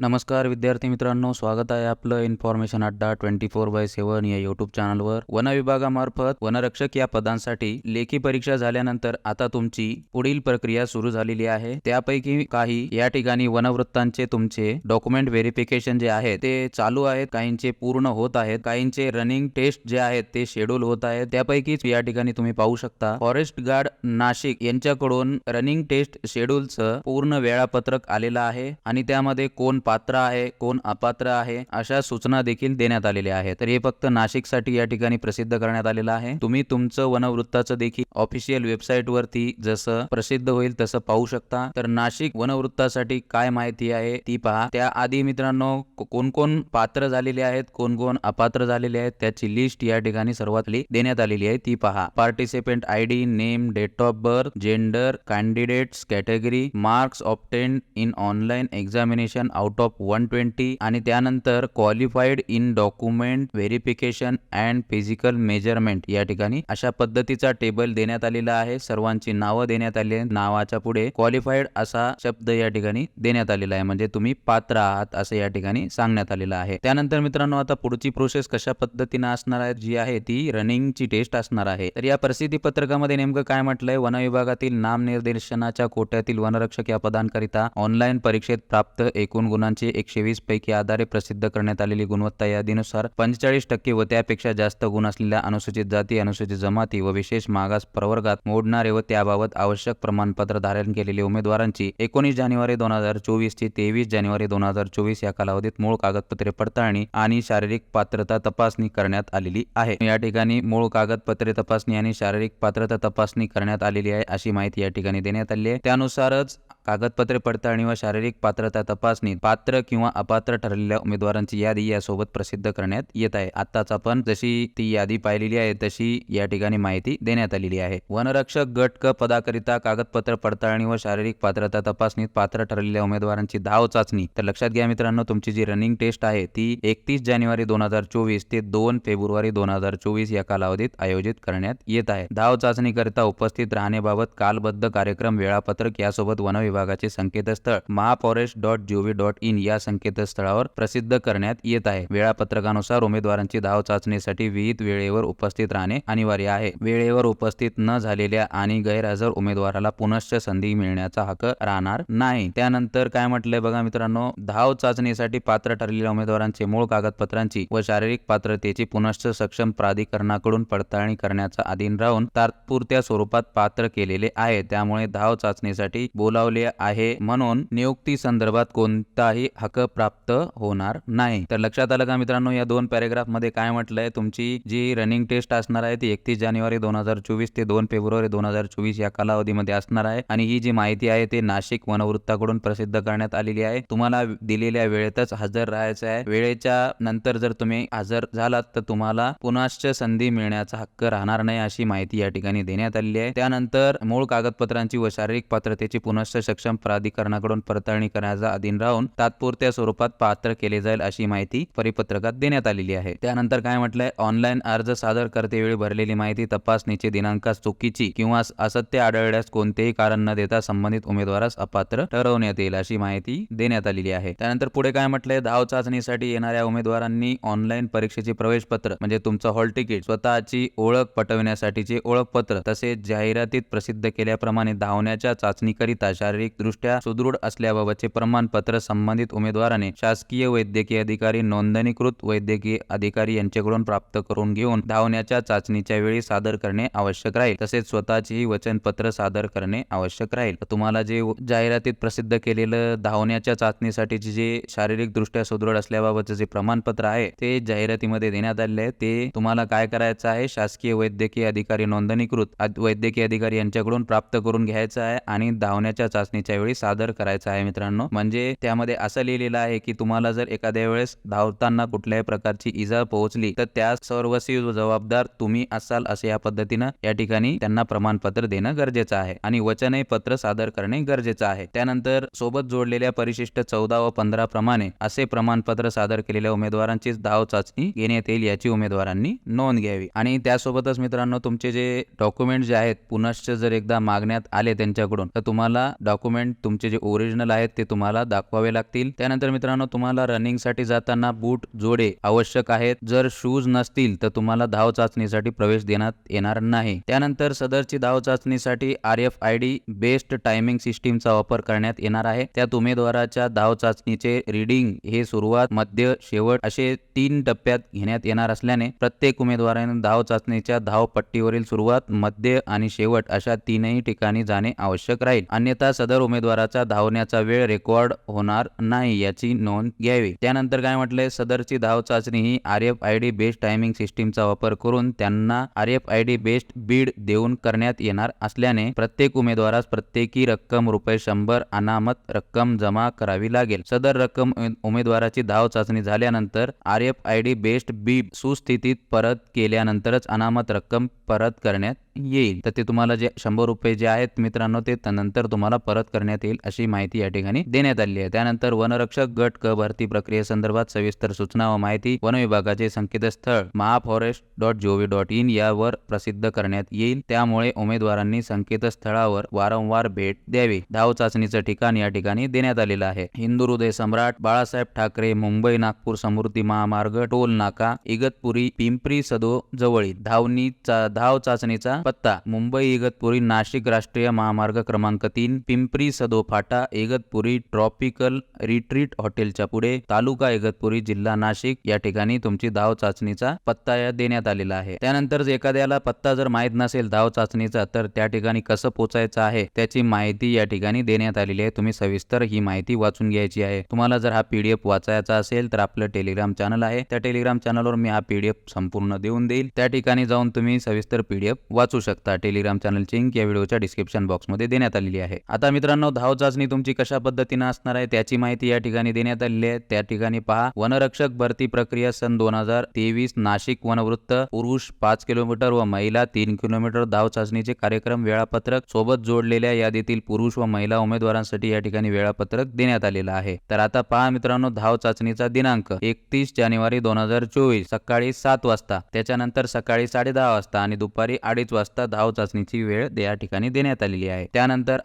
नमस्कार विद्यार्थी मित्रांनो स्वागत आहे आपलं information Adda twenty four by seven या युट्यूब चॅनलवर वन विभागामार्फत वनरक्षक या पदांसाठी लेखी परीक्षा झाल्यानंतर आता तुमची पुढील प्रक्रिया सुरू झालेली आहे. त्यापैकी काही या ठिकाणी वनवृत्तांचे तुमचे डॉक्युमेंट व्हेरिफिकेशन जे आहे ते चालू आहेत काहींचे पूर्ण होत आहेत काहींचे रनिंग टेस्ट जे आहेत ते शेड्यूल होत आहेत. त्यापैकीच या ठिकाणी तुम्ही पाहू शकता फॉरेस्ट गार्ड नाशिक यांच्याकडून रनिंग टेस्ट शेड्यूलचं पूर्ण वेळापत्रक आलेलं आहे आणि त्यामध्ये कोण पात्र आहे कोण अपात्र आहे अशा सूचना देखील देण्यात आलेल्या आहेत. तर हे फक्त नाशिकसाठी या ठिकाणी प्रसिद्ध करण्यात आलेलं आहे. तुम्ही तुमचं वनवृत्ताचं देखील ऑफिशियल वेबसाईट वरती जसं प्रसिद्ध होईल तसं पाहू शकता. तर नाशिक वनवृत्तासाठी काय माहिती आहे ती पहा. त्या आधी मित्रांनो कोण कोण पात्र झालेले आहेत कोण कोण अपात्र झालेले आहेत त्याची लिस्ट या ठिकाणी सर्वातली देण्यात आलेली आहे. ती पहा. Participant I D name date of birth gender candidates category marks obtained in online examination out of one twenty आणि त्यानंतर qualified in document verification and physical measurement या ठिकाणी अशा पद्धतीचा टेबल देण्यात आलेला आहे. सर्वांची नावं देण्यात आली नावाच्या पुढे क्वालिफाईड असा शब्द या ठिकाणी देण्यात आलेला आहे. म्हणजे तुम्ही पात्र आहात असं या ठिकाणी सांगण्यात आलेलं आहे. त्यानंतर मित्रांनो आता पुढची प्रोसेस कशा पद्धतीनं असणार आहे जी आहे ती रनिंगची टेस्ट असणार आहे. तर या प्रसिद्धी पत्रकामध्ये नेमकं काय म्हटलंय? वन विभागातील नामनिर्देशनाच्या कोट्यातील वनरक्षक या पदांकरिता ऑनलाईन परीक्षेत प्राप्त एकूण गुणांची एकशे वीस पैकी आधारे प्रसिद्ध करण्यात आलेली गुणवत्ता यादीनुसार पंचेचाळीस टक्के व त्यापेक्षा जास्त गुण असलेल्या अनुसूचित जाती अनुसूचित जमाती व विशेष मागास प्रवर्गात मोडणारे व त्याबाबत आवश्यक प्रमाणपत्र धारण केलेले उमेदवारांची एकोणीस जानेवारी दोन हजार चोवीस ते तेवीस जानेवारी दोन हजार चोवीस या कालावधीत मूळ कागदपत्रे पडताळणी आणि शारीरिक पात्रता तपासणी करण्यात आलेली आहे. या ठिकाणी मूळ कागदपत्रे तपासणी आणि शारीरिक पात्रता तपासणी करण्यात आलेली आहे अशी माहिती या ठिकाणी देण्यात आली आहे. त्यानुसारच कागदपत्रे पडताळणी व शारीरिक पात्रता तपासणी पात्र किंवा अपात्र ठरलेल्या उमेदवारांची यादी यासोबत प्रसिद्ध करण्यात येत आहे. आताच आपण जशी ती यादी पाहिलेली आहे तशी या ठिकाणी माहिती देण्यात आलेली आहे. वनरक्षक गट क पदाकरिता कागदपत्र पडताळणी व शारीरिक पात्रता तपासणीत पात्र ठरलेल्या उमेदवारांची धाव चाचणी. तर लक्षात घ्या मित्रांनो तुमची जी रनिंग टेस्ट आहे ती एकतीस जानेवारी दोन हजार चोवीस ते दोन फेब्रुवारी दोन हजार चोवीस या कालावधीत आयोजित करण्यात येत आहे. धाव चाचणीकरिता उपस्थित राहण्याबाबत कालबद्ध कार्यक्रम वेळापत्रक यासोबत वन विभागाचे संकेतस्थळ mahaforest dot gov dot in या संकेतस्थळावर प्रसिद्ध करण्यात येत आहे. वेळापत्रकानुसार उमेदवारांची धाव चाचणीसाठी विहित वेळेवर उपस्थित राहणे अनिवार्य आहे. वेळेवर उपस्थित न झालेल्या आणि गैरहजर उमेदवाराला पुनश्च संधी मिळण्याचा हक्क राहणार नाही. त्यानंतर काय म्हटलंय बघा मित्रांनो? धाव चाचणीसाठी पात्र ठरलेल्या उमेदवारांचे मूळ कागदपत्रांची व शारीरिक पात्रतेची पुनश्च सक्षम प्राधिकरणाकडून पडताळणी करण्याचा अधीन राहून तात्पुरत्या स्वरूपात पात्र केलेले आहे. त्यामुळे धाव चाचणीसाठी बोलावले आहे म्हणून नियुक्ती संदर्भात कोणताही हक्क प्राप्त होणार नाही. तर लक्षात आलं का मित्रांनो या दोन पॅरेग्राफमध्ये काय म्हटलंय? तुमची जी रनिंग टेस्ट असणार आहे ती एकतीस जानेवारी दोन हजार चोवीस ते दोन फेब्रुवारी दोन हजार चोवीस या कालावधीमध्ये असणार आहे आणि ही जी माहिती आहे ते नाशिक वनवृत्ताकडून प्रसिद्ध करण्यात आलेली आहे. तुम्हाला दिलेल्या वेळेतच हजर राहायचं आहे. वेळेच्या नंतर जर तुम्ही हजर झालात तर तुम्हाला पुनश्च संधी मिळण्याचा हक्क राहणार नाही अशी माहिती या ठिकाणी देण्यात आलेली आहे. त्यानंतर मूळ कागदपत्रांची व शारीरिक पात्रतेची पुनश्च सक्षम प्राधिकरणाकडून पडताळणी करण्याचा अधीन राहून तात्पुरत्या स्वरूपात पात्र केले जाईल अशी माहिती परिपत्रकात देण्यात आलेली आहे. त्यानंतर काय म्हटलंय? ऑनलाईन अर्ज सादर करतेवेळी भरलेली माहिती तपासणीची दिनांकास चुकीची किंवा असत्य आढळल्यास कोणतेही कारण न देता संबंधित उमेदवारास अपात्र ठरवण्यात येईल अशी माहिती देण्यात आलेली आहे. त्यानंतर पुढे काय म्हटलंय? धाव चाचणीसाठी येणाऱ्या उमेदवारांनी ऑनलाईन परीक्षेचे प्रवेश पत्र म्हणजे तुमचं हॉल तिकीट स्वतःची ओळख पटवण्यासाठीचे ओळखपत्र तसेच जाहिरातीत प्रसिद्ध केल्याप्रमाणे धावण्याच्या चाचणीकरिता शारीरिक शारीरिकदृष्ट्या सुदृढ असल्याबाबतचे प्रमाणपत्र संबंधित उमेदवाराने शासकीय वैद्यकीय अधिकारी नोंदणीकृत वैद्यकीय अधिकारी यांच्याकडून प्राप्त करून घेऊन धावण्याच्या चाचणीच्या वेळी सादर करणे आवश्यक राहील. तसेच स्वतःचेही वचनपत्र सादर करणे आवश्यक राहील. तुम्हाला जे जाहिरातीत प्रसिद्ध केलेलं धावण्याच्या चाचणीसाठीचे जे शारीरिक दृष्ट्या सुदृढ असल्याबाबतचे जे प्रमाणपत्र आहे ते जाहिरातीमध्ये देण्यात आलेले आहे. ते तुम्हाला काय करायचं आहे? शासकीय वैद्यकीय अधिकारी नोंदणीकृत वैद्यकीय अधिकारी यांच्याकडून प्राप्त करून घ्यायचं आहे आणि धावण्याच्या चाचणी चाचणीच्या वेळी सादर करायचा आहे मित्रांनो. म्हणजे त्यामध्ये असं लिहिलेलं आहे की तुम्हाला जर एखाद्या वेळेस धावताना कुठल्याही प्रकारची इजा पोहोचली तर त्या सर्वस्वी जबाबदार तुम्ही असाल असे या पद्धतीनं या ठिकाणी त्यांना प्रमाणपत्र देणं गरजेचं आहे आणि वचनही पत्र सादर करणे गरजेचं आहे. त्यानंतर सोबत जोडलेल्या परिशिष्ट चौदा व पंधरा प्रमाणे असे प्रमाणपत्र सादर केलेल्या उमेदवारांचीच धाव चाचणी घेण्यात येईल याची उमेदवारांनी नोंद घ्यावी. आणि त्यासोबतच मित्रांनो तुमचे जे डॉक्युमेंट जे आहेत पुनश्च जर एकदा मागण्यात आले त्यांच्याकडून तर तुम्हाला डॉक्युमेंट तुमचे जे ओरिजिनल आहेत ते तुम्हाला दाखवावे लागतील. त्यानंतर मित्रांनो तुम्हाला रनिंगसाठी जाताना बूट जोडे आवश्यक आहेत. जर शूज नसतील तर तुम्हाला धाव चाचणीसाठी प्रवेश देण्यात येणार नाही. त्यानंतर सदरची धाव चाचणीसाठी R F I D based timing सिस्टीमचा वापर करण्यात येणार आहे. त्यात उमेदवाराच्या धाव चाचणीचे रीडिंग हे सुरुवात मध्य शेवट असे तीन टप्प्यात घेण्यात येणार असल्याने प्रत्येक उमेदवाराने धाव चाचणीच्या धाव पट्टीवरील सुरुवात मध्य आणि शेवट अशा तीनही ठिकाणी जाणे आवश्यक राहील. अन्यथा सदर उमेदवाराचा धावण्याचा वेळ रेकॉर्ड होणार नाही याची नोंद घ्यावी. त्यानंतर काय म्हटलंय? सदरची धाव चाचणी ही R F I D based timing सिस्टीमचा वापर करून त्यांना R F I D based bib देऊन करण्यात येणार असल्याने प्रत्येक उमेदवारास प्रत्येकी रक्कम रुपये शंभर अनामत रक्कम जमा करावी लागेल. सदर रक्कम उमेदवाराची धाव चाचणी झाल्यानंतर R F I D based bib सुस्थितीत परत केल्यानंतरच अनामत रक्कम परत करण्यात येईल. तर ते तुम्हाला जे शंभर रुपये जे आहेत मित्रांनो ते त्यानंतर नंतर तुम्हाला परत परत करण्यात येईल अशी माहिती या ठिकाणी देण्यात आली आहे. त्यानंतर वनरक्षक गट क भरती प्रक्रियेसंदर्भात सविस्तर सूचना व माहिती वन विभागाचे संकेतस्थळ Mahaforest dot G O V dot in यावर प्रसिद्ध करण्यात येईल. त्यामुळे उमेदवारांनी संकेतस्थळावर वारंवार भेट द्यावी. धाव चाचणीचं ठिकाण या ठिकाणी देण्यात आलेलं आहे. हिंदू हृदय सम्राट बाळासाहेब ठाकरे मुंबई नागपूर समृद्धी महामार्ग टोल नाका इगतपुरी पिंपरी सदो जवळील धावणीचा धाव चाचणीचा पत्ता मुंबई इगतपुरी नाशिक राष्ट्रीय महामार्ग क्रमांक तीन पिंपरी सदो फाटा इगतपुरी ट्रॉपिकल रिट्रीट हॉटेलच्या पुढे तालुका इगतपुरी जिल्हा नाशिक या ठिकाणी तुमची धाव चाचणीचा पत्ता या देण्यात आलेला आहे. त्यानंतर एखाद्याला पत्ता जर माहीत नसेल धाव चाचणीचा तर त्या ठिकाणी कसं पोचायचं आहे त्याची माहिती या ठिकाणी देण्यात आलेली आहे. तुम्ही सविस्तर ही माहिती वाचून घ्यायची आहे. तुम्हाला जर हा पीडीएफ वाचायचा असेल तर आपलं टेलिग्राम चॅनल आहे. त्या टेलिग्राम चॅनलवर मी हा पीडीएफ संपूर्ण देऊन देईल. त्या ठिकाणी जाऊन तुम्ही सविस्तर पीडीएफ वाचू शकता. टेलिग्राम चॅनलची लिंक या व्हिडिओच्या डिस्क्रिप्शन बॉक्समध्ये देण्यात आलेली आहे. आता मित्रांनो धाव चाचणी तुमची कशा पद्धतीने असणार आहे त्याची माहिती या ठिकाणी देण्यात आलेली आहे. त्या ठिकाणी पहा वनरक्षक भरती प्रक्रिया सन दोन हजार तेवीस नाशिक वनवृत्त पुरुष पाच किलोमीटर व महिला तीन किलोमीटर धाव चाचणीचे कार्यक्रम वेळापत्रक सोबत जोडलेल्या यादीतील पुरुष व महिला उमेदवारांसाठी या ठिकाणी वेळापत्रक देण्यात आलेलं आहे. तर आता पहा मित्रांनो धाव चाचणीचा दिनांक एकतीस जानेवारी दोन हजार चोवीस सकाळी सात वाजता त्याच्यानंतर सकाळी साडे दहा वाजता आणि दुपारी अडीच वाजता धाव चाचणीची वेळ या ठिकाणी देण्यात आलेली आहे. त्यानंतर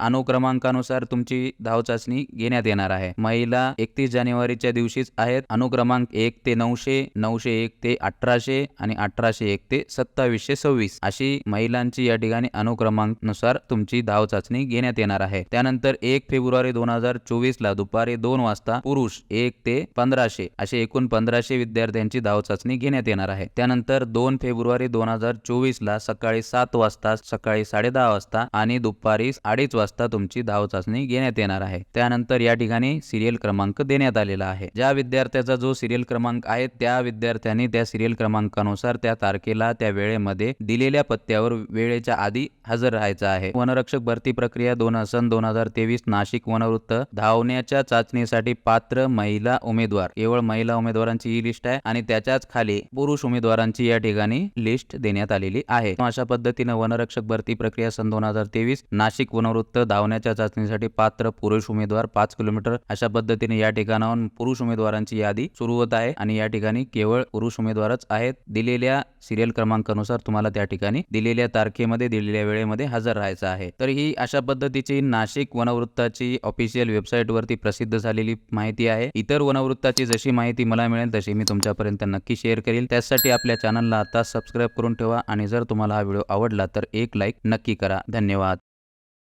क्रमांकानुसार तुमची धाव चाचणी घेण्यात येणार आहे. महिला एकतीस जानेवारीच्या दिवशीच आहेत. अनुक्रमांक एक ते नऊशे नऊशे एक ते अठराशे आणि अठराशे एक ते सत्तावीसशे सव्वीस. अशी महिलांची या ठिकाणी अनुक्रमांकनुसार तुमची धाव चाचणी घेण्यात येणार आहे. त्यानंतर एक फेब्रुवारी दोन हजार चोवीस ला दुपारी दोन वाजता पुरुष एक ते पंधराशे असे एकूण पंधराशे विद्यार्थ्यांची धाव चाचणी घेण्यात येणार आहे. त्यानंतर दोन फेब्रुवारी दोन हजार चोवीस ला सकाळी सात वाजता सकाळी साडे दहा वाजता आणि दुपारी अडीच वाजता तुमची धाव चाचणी घेण्यात येणार आहे. त्यानंतर या ठिकाणी सिरियल क्रमांक देण्यात आलेला आहे. ज्या विद्यार्थ्याचा जो सिरियल क्रमांक आहे त्या विद्यार्थ्यांनी त्या सिरियल क्रमांकानुसार त्या तारखेला त्या वेळेमध्ये दिलेल्या पत्त्यावर वेळेच्या आधी हजर राहायचं आहे. वनरक्षक भरती प्रक्रिया दोन सन दोन हजार तेवीस नाशिक वनवृत्त धावण्याच्या चाचणीसाठी पात्र महिला उमेदवार. केवळ महिला उमेदवारांची ही लिस्ट आहे आणि त्याच्याच खाली पुरुष उमेदवारांची या ठिकाणी लिस्ट देण्यात आलेली आहे. अशा पद्धतीने वनरक्षक भरती प्रक्रिया सन दोन हजार तेवीस नाशिक वनवृत्त धावण्याच्या चाचणीसाठी पात्र पुरुष उमेदवार पाच किलोमीटर अशा पद्धतीने या ठिकाणाहून पुरुष उमेदवारांची यादी सुरू होत आहे आणि या ठिकाणी केवळ पुरुष उमेदवारच आहेत. दिलेल्या सिरियल क्रमांकानुसार तुम्हाला त्या ठिकाणी दिलेल्या तारखेमध्ये दिलेल्या वेळेमध्ये हजर राहायचं आहे. तर ही अशा पद्धतीची नाशिक वनवृत्ताची ऑफिशियल वेबसाईट वरती प्रसिद्ध झालेली माहिती आहे. इतर वनवृत्ताची जशी माहिती मला मिळेल तशी मी तुमच्यापर्यंत नक्की शेअर करेल त्यासाठी आपल्या चॅनलला आता सबस्क्राईब करून ठेवा आणि जर तुम्हाला हा व्हिडिओ आवडला तर एक लाईक नक्की करा. धन्यवाद.